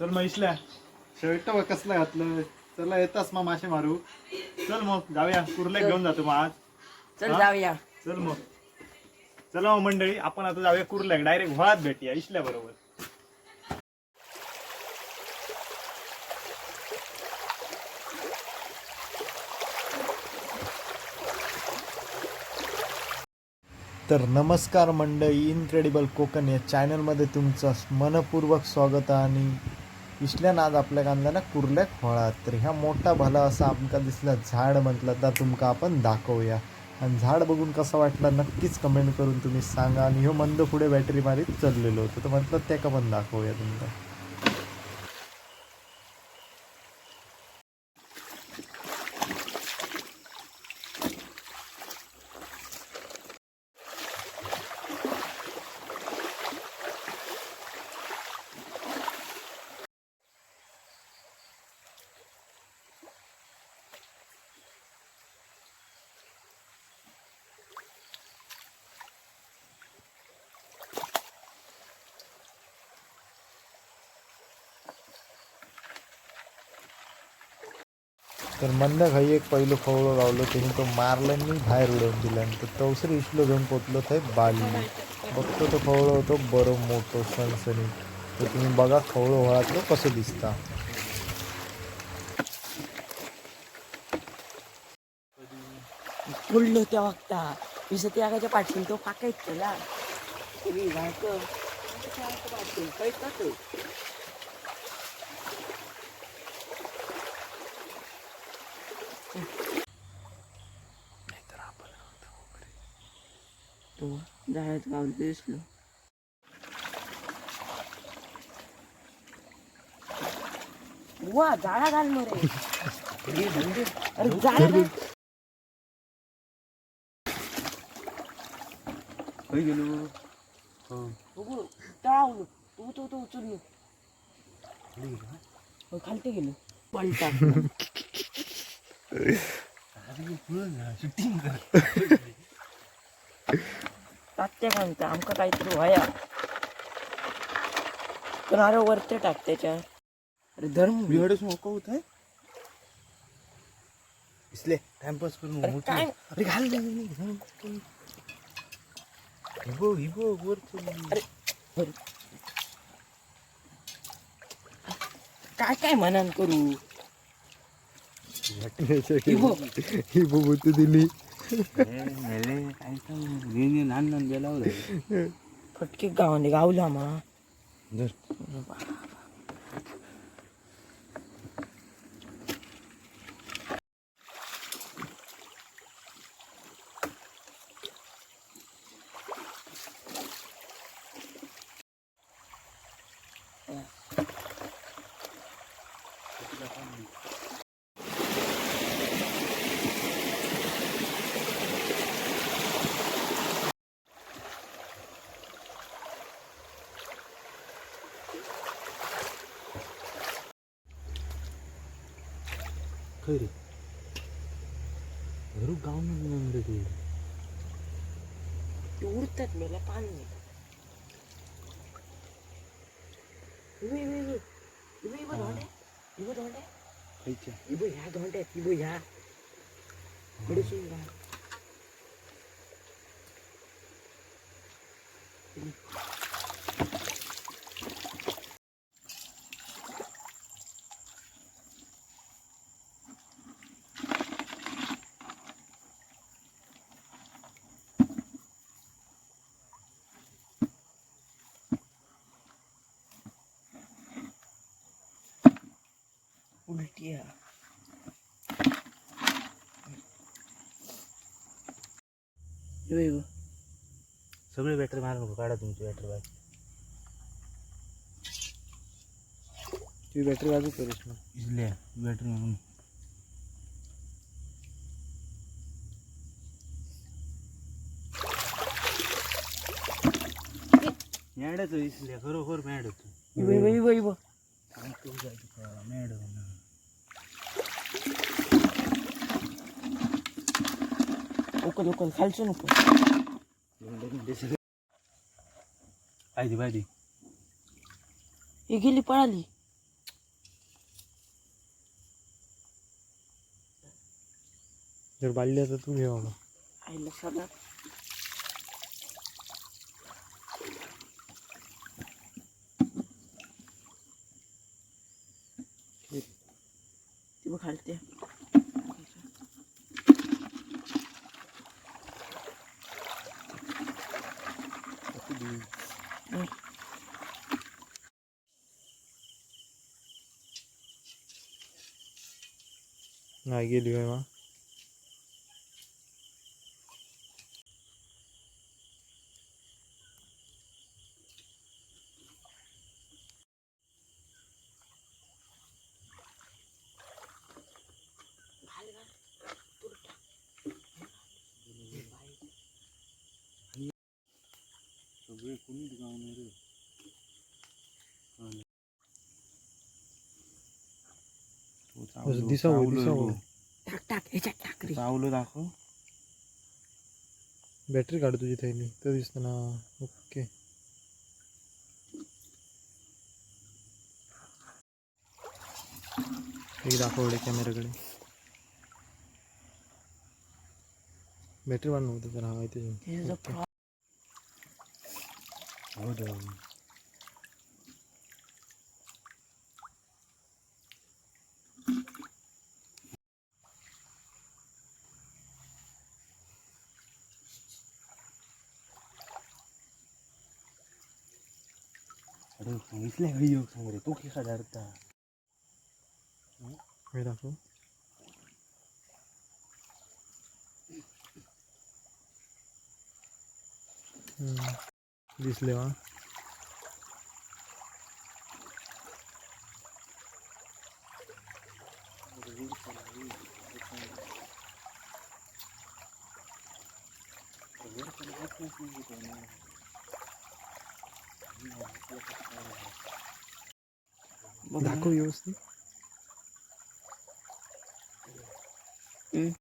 चल मग इसल्या शर्ट बघ कसलं घातलं चला येतास मग मासे मारू. चल मग जाऊया. कुर्ले घेऊन जातो मग आज. चल हा? जाऊया. चल मग. चला मग मंडळी आपण आता जाऊया कुर्ल्याक. डायरेक्ट व्हाळात भेटूया इसल्या बरोबर. तर नमस्कार मंडळी इनक्रेडिबल कोकण या चॅनलमध्ये तुमचं मनपूर्वक स्वागत आहे आणि इसल्यान आज आपल्या कांदा कुर्ल्याक फळात तर ह्या मोठा भला असा आमका दिसला झाड म्हटलं तर तुमका आपण दाखवूया. आणि झाड बघून कसं वाटलं नक्कीच कमेंट करून तुम्ही सांगा. आणि ह्यो मंद पुढे बॅटरी मारीत चाललेलो होतो. तर म्हटलं त्याका पण दाखवूया तुमका. तर मंद घाई एक पहिलं फवळं लावलं त्याने तो मारलं मी बाहेर उडवून दिलं. आणि तर तवसरी इशलो घेऊन पोचलो थंय बाली. बघतो तो फवळं होतो बरं मोठं सणसणी तर तुम्ही बघा खवळ होळातलं कसं दिसता. पडलो त्या वागता विसं त्या आगाच्या पाठील तो फाकायच त्याला. तो जायत गावलं दिसलो वा झाडा घाललो रे अरे झाडा घाल गेलो बघू तळावलो तू तू तू उचललो हो, खालते गेलो पलटा तात्या सांगता आमका काहीतरी व्हाया. पण अरे वरते टाक त्याच्या अरे धर्म. बिहडच मोका होत आहे? इसले टाइमपास करून अरे काय? अरे घाल हिबो हिबो वर अरे काय काय म्हणान करू? हिबो. हिबो दिली. फटके गावाने गावला मा. சரி വെറും ഗവൺമെന്റ് ദൂരത്തല്ല പാഞ്ഞ് ഇവ ഇവ ഇവ ഇവ ഇവ തോണ്ടേ ഇവ തോണ്ടേ ഇവ യാ തോണ്ടേ ഇവ യാ പിടിച്ചില്ല सगळे बॅटरी मार नको काढा तुमची बॅटरी बाय तुझी बॅटरी बाजू करूस ना इसले बॅटरी म्हणून मॅडच इसले खरोखर मॅड होतो इबो इबो इबो मॅड नको नको खालचं नको. पाहिजे पाहिजे ही गेली पळाली. जर बाळली तर तू घेऊ आईला सगळं खालते नाही गेली होय मा सगळे कोणीच गाव नाही रे तो चावलो- दिसावं. चावलो दिसावं तो. टाक टाक ह्याच्यात टाक रे. चावलो दाखव. बॅटरी काढ तुझी थैली तर दिसतं ना. ओके. एक दाखवले कॅमेराकडे. बॅटरी वाढ नव्हतं तर हवा हे त्याची जो ओके. फ्रॉ- हो दे. अरे सांगितलं घरी योग सांग रे तू की साधारता हे दाखव. दिसले वा बघ ना. दाखव व्यवस्थित.